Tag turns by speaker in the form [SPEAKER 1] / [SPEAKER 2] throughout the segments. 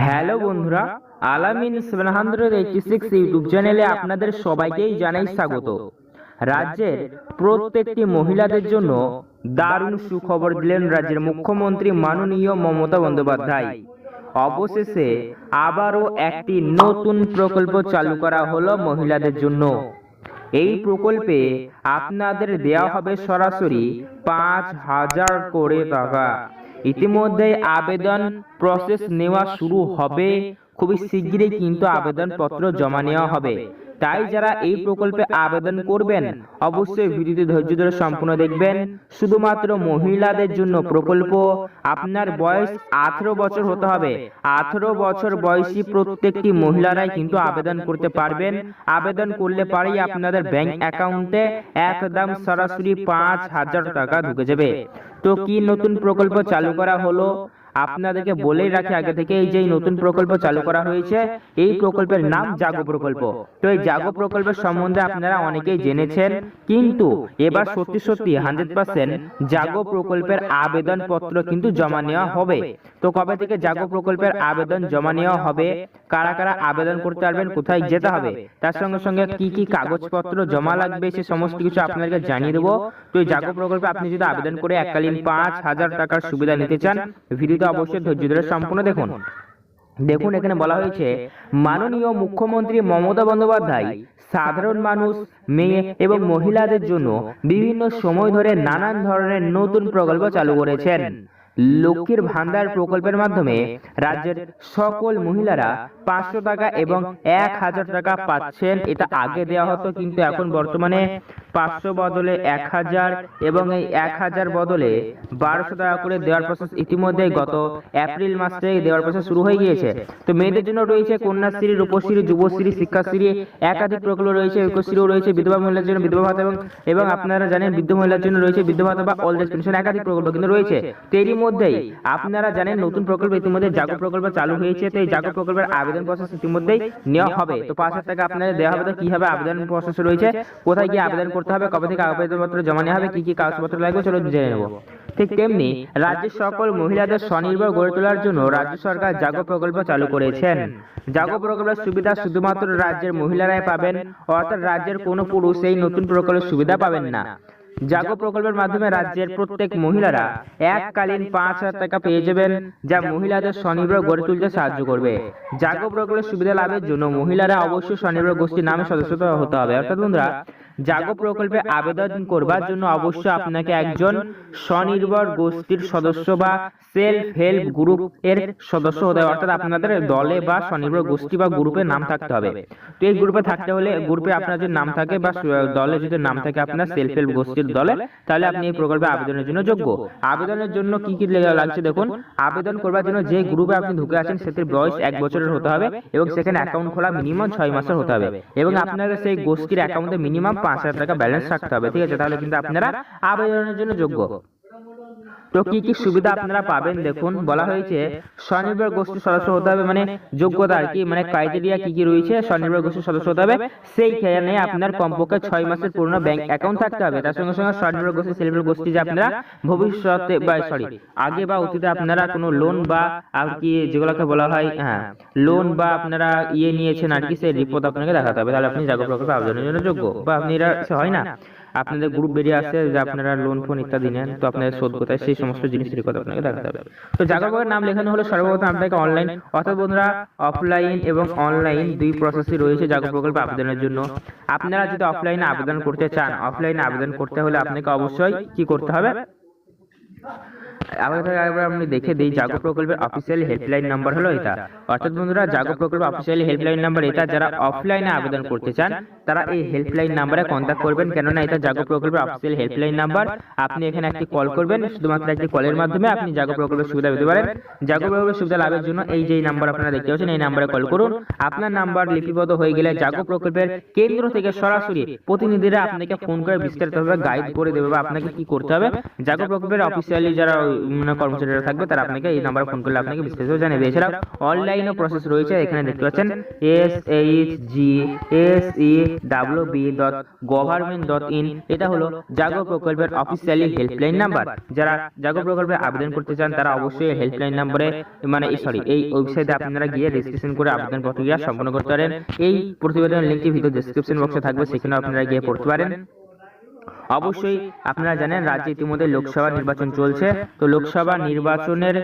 [SPEAKER 1] Hello বন্ধুরা, Alamin seven hundred eighty six YouTube চ্যানেলে আপনাদের সবাইকেই জানাই স্বাগত। রাজ্যের প্রত্যেকটি মহিলাদের জন্য দারুণ সুখবর দিলেন রাজ্যের মুখ্যমন্ত্রী মাননীয় মমতা বন্দ্যোপাধ্যায়। অবশেষে আবারও একটি নতুন প্রকল্প চালু করা হলো মহিলাদের জন্য। এই প্রকল্পে আপনাদের দেওয়া হবে সরাসরি পাঁচ হাজার করে টাকা। ইতিমধ্যে আবেদন প্রসেস নেওয়া শুরু হবে। খুবই শীঘ্রই কিন্তু আবেদনপত্র জমা নেওয়া হবে। তাই যারা এই প্রকল্পে আবেদন করবেন, অবশ্যই ভিডিওটি ধৈর্য ধরে সম্পূর্ণ দেখবেন। শুধুমাত্র মহিলাদের জন্য প্রকল্প, আপনার বয়স আঠেরো বছর হতে হবে। আঠেরো বছর বয়সী প্রত্যেকটি মহিলারাই কিন্তু আবেদন করতে পারবেন। আবেদন করলে পারেই আপনাদের ব্যাংক অ্যাকাউন্টে একদম সরাসরি পাঁচ হাজার টাকা ঢুকে যাবে। তো কি নতুন প্রকল্প চালু করা হলো? আপনাদেরকে বলেই রাখি আগে থেকে এই যে নতুন প্রকল্প চালু করা হয়েছে এই প্রকল্পের নাম জাগো প্রকল্প। তো এই জাগো প্রকল্পের সম্বন্ধে আপনারা অনেকেই জেনেছেন কিন্তু এবার সত্যি সত্যি হান্ড্রেড পার্সেন্ট জাগো প্রকল্পের আবেদন পত্র কিন্তু জমা নেওয়া হবে। তো কবে থেকে জাগো প্রকল্পের আবেদন জমা নেওয়া হবে কারা কারা আবেদন করতে পারবেন কোথায় যেতে হবে তার সঙ্গে সঙ্গে কি কি কাগজপত্র জমা লাগবে সে সমস্ত কিছু আপনাদেরকে জানিয়ে দেবো। তো এই জাগো প্রকল্পে আপনি যদি আবেদন করে এককালীন পাঁচ হাজার টাকার সুবিধা নিতে চান ভিডিওতে অবশ্যই ধৈর্য ধরে সম্পূর্ণ দেখুন দেখুন এখানে বলা হয়েছে মাননীয় মুখ্যমন্ত্রী মমতা বন্দ্যোপাধ্যায় সাধারণ মানুষ মেয়ে এবং মহিলাদের জন্য বিভিন্ন সময় ধরে নানান ধরনের নতুন প্রকল্প চালু করেছেন। লক্ষ্মীর ভান্ডার প্রকল্পের মাধ্যমে রাজ্যের সকল মহিলারা পাঁচশো টাকা এবং এক হাজার টাকা পাচ্ছেন। এটা আগে দেওয়া হতো, কিন্তু এখন বর্তমানে পাঁচশো বদলে এক হাজার এবং এই এক হাজার বদলে বারোশো টাকা করে দেওয়ার প্রসেস ইতিমধ্যে গত এপ্রিল মাস থেকে দেওয়ার প্রসেস শুরু হয়ে গিয়েছে। তো মেয়েদের জন্য রয়েছে কন্যাশ্রী, রূপশ্রী, যুবশ্রী, শিক্ষাশ্রী, একাধিক প্রকল্প রয়েছে, ঐক্যশ্রীও রয়েছে, বিধবা মহিলার জন্য বিধবা ভাতা এবং এবং আপনারা জানেন বৃদ্ধ মহিলার জন্য রয়েছে বৃদ্ধ ভাতা বা ওল্ড এজ পেনশন একাধিক প্রকল্প কিন্তু রয়েছে। তো এরই মধ্যেই আপনারা জানেন নতুন প্রকল্প ইতিমধ্যে জাগো প্রকল্প চালু হয়েছে। তো এই জাগো প্রকল্পের আবেদন প্রসেস ইতিমধ্যেই নেওয়া হবে। তো পাঁচ হাজার টাকা আপনাদের দেওয়া হবে। তো কীভাবে আবেদন প্রসেস রয়েছে? কোথায় গিয়ে আবেদন করতে হবে? কবে থেকে আবেদনপত্র জমা নেওয়া হবে? কি কি কাগজপত্র লাগবে? চলো জেনে নেব। ঠিক তেমনি রাজ্যের সকল মহিলাদের স্বনির্ভর গড়ে তোলার জন্য রাজ্য সরকার জাগো প্রকল্প চালু করেছেন। জাগো প্রকল্পের সুবিধা শুধুমাত্র রাজ্যের মহিলারাই পাবেন অর্থাৎ রাজ্যের কোনো পুরুষ এই নতুন প্রকল্পের সুবিধা পাবেন না। জাগো প্রকল্পের মাধ্যমে রাজ্যের প্রত্যেক মহিলারা এককালীন পাঁচ হাজার টাকা পেয়ে যাবেন যা মহিলাদের স্বনির্ভর গড়ে তুলতে সাহায্য করবে। জাগো প্রকল্পের সুবিধা লাভের জন্য মহিলারা অবশ্যই স্বনির্ভর গোষ্ঠীর নামে সদস্য হতে হবে। অর্থাৎ বন্ধুরা জাগো প্রকল্পে আবেদন করবার জন্য অবশ্যই আপনাকে একজন স্বনির্ভর গোষ্ঠীর সদস্য বা সেলফ হেল্প গ্রুপ এর সদস্য হতে হবে। অর্থাৎ আপনাদের দলে বা স্বনির্ভর গোষ্ঠী বা গ্রুপে নাম থাকতে হবে। তো এই গ্রুপে থাকতে হলে গ্রুপে আপনার যদি নাম থাকে বা দলে যদি নাম থাকে আপনার সেলফ হেল্প গোষ্ঠীর দলে তাহলে আপনি এই প্রকল্পে আবেদনের জন্য যোগ্য। আবেদনের জন্য কি কি লাগছে দেখুন? আবেদন করবার জন্য যে গ্রুপে আপনি ঢুকে আছেন সেটির বয়স এক বছরের হতে হবে এবং সেখানে অ্যাকাউন্ট খোলা মিনিমাম ছয় মাসের হতে হবে। এবং আপনাদের সেই গোষ্ঠীর অ্যাকাউন্টে মিনিমাম পাঁচ হাজার টাকা ব্যালেন্স রাখতে হবে। ঠিক আছে? তাহলে কিন্তু আপনারা আবেদনের জন্য যোগ্য। কি সুবিধা আপনারা পাবেন? দেখুন, বলা হয়েছে স্বনির্ভর গোষ্ঠীর সদস্য হতে হবে মানে যোগ্যতা আর কি মানে ক্রাইটেরিয়া কি কি রয়েছে, স্বনির্ভর গোষ্ঠীর সদস্য হতে হবে। সেইখানে আপনার কমপক্ষে ছয় মাসের পুরনো ব্যাংক অ্যাকাউন্ট থাকতে হবে। তার সঙ্গে সঙ্গে স্বনির্ভর গোষ্ঠী সেলিব্রেট গোষ্ঠী যে আপনারা ভবিষ্যতে বা সরি আগে বা অতীতে আপনারা কোনো লোন বা আর কি যেগুলোকে বলা হয় হ্যাঁ লোন বা আপনারা ইয়ে নিয়েছেন আর কি, সেই রিপোর্ট আপনাকে দেখাতে হবে। তাহলে আপনি জাগো প্রকল্পে আবেদনের জন্য যোগ্য। বা আপনি এটা হয় না। আপনাদের গ্রুপ বেরিয়ে আসছে যে আপনারা লোন ফোন ইত্যাদি নেন, তো আপনাদের শোধ কোথায়? সেই সমস্ত জিনিসের কথা আপনাকে দেখাতে হবে। তো জাগরবাগের নাম লেখানো হলো সর্বপ্রথম আপনাকে অনলাইন অর্থাৎ বন্ধুরা অফলাইন এবং অনলাইন দুই প্রসেসই রয়েছে জাগো প্রকল্প আবেদনের জন্য। আপনারা যদি অফলাইনে আবেদন করতে চান অফলাইনে আবেদন করতে হলে আপনাকে অবশ্যই কি করতে হবে? আগে থেকে একবার আপনি দেখে দিই জাগো প্রকল্পের অফিসিয়াল হেল্পলাইন নাম্বার হলো এটা। অর্থাৎ বন্ধুরা জাগো প্রকল্প অফিসিয়াল হেল্পলাইন নাম্বার এটা। যারা অফলাইনে আবেদন করতে চান তারা এই হেল্পলাইন নাম্বারে কন্ট্যাক্ট করবেন কেননা এটা জাগো প্রকল্পের অফিসিয়াল হেল্পলাইন নাম্বার আপনি এখানে একটি কল করবেন, শুধুমাত্র একটি কলের মাধ্যমে আপনি জাগো প্রকল্পের সুবিধা পেতে পারেন। জাগো প্রকল্পের সুবিধা লাভের জন্য এই যে নাম্বার আপনারা দেখতে পাচ্ছেন, এই নাম্বারে কল করুন। আপনার নাম্বার লিপিবদ্ধ হয়ে গেলে জাগো প্রকল্পের কেন্দ্র থেকে সরাসরি প্রতিনিধিরা আপনাকে ফোন করে বিস্তারিতভাবে গাইড করে দেবে বা আপনাকে কি করতে হবে। জাগো প্রকল্পের অফিসিয়ালি যারা কর্মচারীরা থাকবে, তারা আপনাকে এই নাম্বারে ফোন করলে আপনাকে বিস্তারিত জানিয়ে দেবে। এছাড়াও অনলাইনে প্রসেস রয়েছে, এখানে দেখতে পাচ্ছেন S H G S E in, এটা হলো জাগো প্রকল্পের অফিসিয়ালি হেল্পলাইন নাম্বার যারা জাগো প্রকল্পে আবেদন করতে চান, তারা অবশ্যই হেল্পলাইন নাম্বারে মানে সরি এই ওয়েবসাইটে আপনারা গিয়ে রেজিস্ট্রেশন করে আবেদন প্রক্রিয়া সম্পন্ন করতে পারেন। এই প্রতিবেদনের লিঙ্কটি ভিডিও ডেসক্রিপশন বক্সে থাকবে সেখানে আপনারা গিয়ে পড়তে পারেন। অবশ্যই আপনারা জানেন, রাজ্যে ইতিমধ্যে লোকসভা নির্বাচন চলছে। তো লোকসভা নির্বাচনের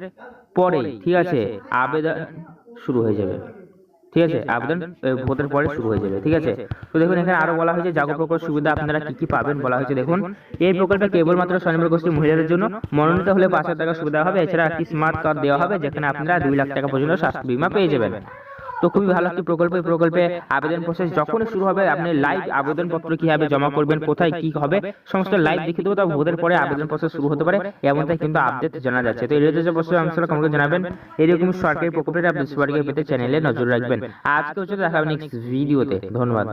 [SPEAKER 1] পরে ঠিক আছে, আবেদন শুরু হয়ে যাবে। ঠিক আছে? আবেদন ভোটের পরে শুরু হয়ে যাবে ঠিক আছে? তো দেখুন এখানে আরও বলা হয়েছে জাগো প্রকল্প সুবিধা আপনারা কি কি পাবেন বলা হয়েছে? দেখুন। এই প্রকল্পে কেবলমাত্র স্বনির্ভর গোষ্ঠী মহিলাদের জন্য মনোনীত হলে পাঁচ হাজার টাকা সুবিধা হবে। এছাড়া একটি স্মার্ট কার্ড দেওয়া হবে যেখানে আপনারা দুই লাখ টাকা পর্যন্ত স্বাস্থ্য বীমা পেয়ে যাবেন। তো খুবই ভালো একটি প্রকল্প। এই প্রকল্পে আবেদন প্রসেস যখনই শুরু হবে, আপনি লাইভ আবেদনপত্র কীভাবে জমা করবেন, কোথায় কি হবে, সমস্ত লাইভ দেখিয়ে দেবো। তবে ভোটের পরে আবেদন প্রসেস শুরু হতে পারে, এমনটাই কিন্তু আপডেট জানা যাচ্ছে। তো এই রিলেটেড অবশ্যই অংশটা কমেন্টে জানাবেন, এরকম সরকারি প্রকল্পের আপনি সবাইকে পেতে চ্যানেলে নজর রাখবেন। আজকে হচ্ছে দেখা হবে নেক্সট ভিডিওতে ধন্যবাদ।